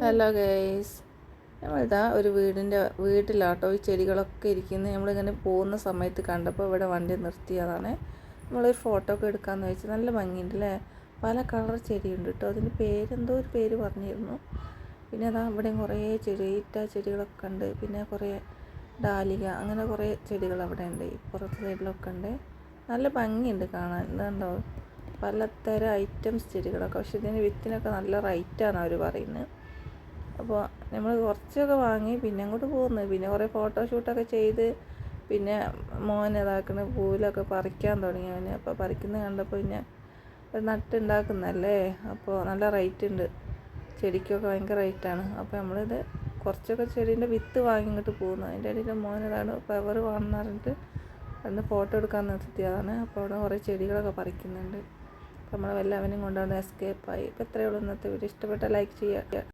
Hello guys നമ്മളിതാ ഒരു വീടിന്റെ വീട്ടിലാട്ടോ ഈ ചെടികളൊക്കെ ഇരിക്കുന്നത് നമ്മളിങ്ങനെ പോകുന്ന സമയത്ത് കണ്ടപ്പോൾ ഇവിടെ വണ്ടി നിർത്തിയതാണ്. നമ്മളൊരു ഫോട്ടോ ഒക്കെ എടുക്കാമെന്ന് വെച്ച് നല്ല ഭംഗിയുണ്ട് അല്ലേ പല കളർ ചെടിയുണ്ട് കേട്ടോ അതിന്റെ പേരെന്തോ ഒരു പേര് പറഞ്ഞിരുന്നു. പിന്നെ അതാ ഇവിടെ കുറേ ചെടി ഈറ്റ ചെടികളൊക്കെ ഉണ്ട്. പിന്നെ കുറേ ഡാലിക അങ്ങനെ കുറേ ചെടികൾ അവിടെ ഉണ്ട്. ഇപ്പുറത്തെ സൈഡിലൊക്കെ ഉണ്ട്. നല്ല ഭംഗിയുണ്ട് കാണാൻ. ഇതുണ്ടോ പലതരം ഐറ്റംസ് ചെടികളൊക്കെ. പക്ഷെ ഇതിന് വിത്തിനൊക്കെ നല്ല റൈറ്റാണ് അവർ പറയുന്നത് അപ്പോൾ നമ്മൾ കുറച്ചൊക്കെ വാങ്ങി പിന്നെ അങ്ങോട്ട് പോകുന്നു പിന്നെ കുറേ ഫോട്ടോഷൂട്ടൊക്കെ ചെയ്ത് പിന്നെ മോൻ ഇതാക്കണ പൂവിലൊക്കെ പറിക്കാൻ തുടങ്ങി അവന്. അപ്പോൾ പറിക്കുന്നത് കണ്ടപ്പോൾ പിന്നെ ഒരു നട്ടുണ്ടാക്കുന്നല്ലേ അപ്പോൾ നല്ല റേറ്റ് ഉണ്ട്. ചെടിക്കൊക്കെ ഭയങ്കര റേറ്റാണ് അപ്പോൾ നമ്മളിത് കുറച്ചൊക്കെ ചെടീന്റെ വിത്ത് വാങ്ങി ഇങ്ങോട്ട് പോകുന്നു. അതിന്റെ ഇടയിൽ മോൻ ഇതാണ് ഫ്ലവർ വേണമെന്ന് പറഞ്ഞിട്ട് അന്ന് ഫോട്ടോ എടുക്കാൻ നിർത്തിയതാണ് അപ്പോൾ അവിടെ കുറേ ചെടികളൊക്കെ പറിക്കുന്നുണ്ട്. അപ്പോൾ അവനും കൊണ്ടുവന്ന് എസ്കേപ്പായി ഇപ്പോൾ എത്രയുള്ളൂ ഇന്നത്തെ വീഡിയോ. ഇഷ്ടപ്പെട്ട ലൈക്ക് ചെയ്യുക.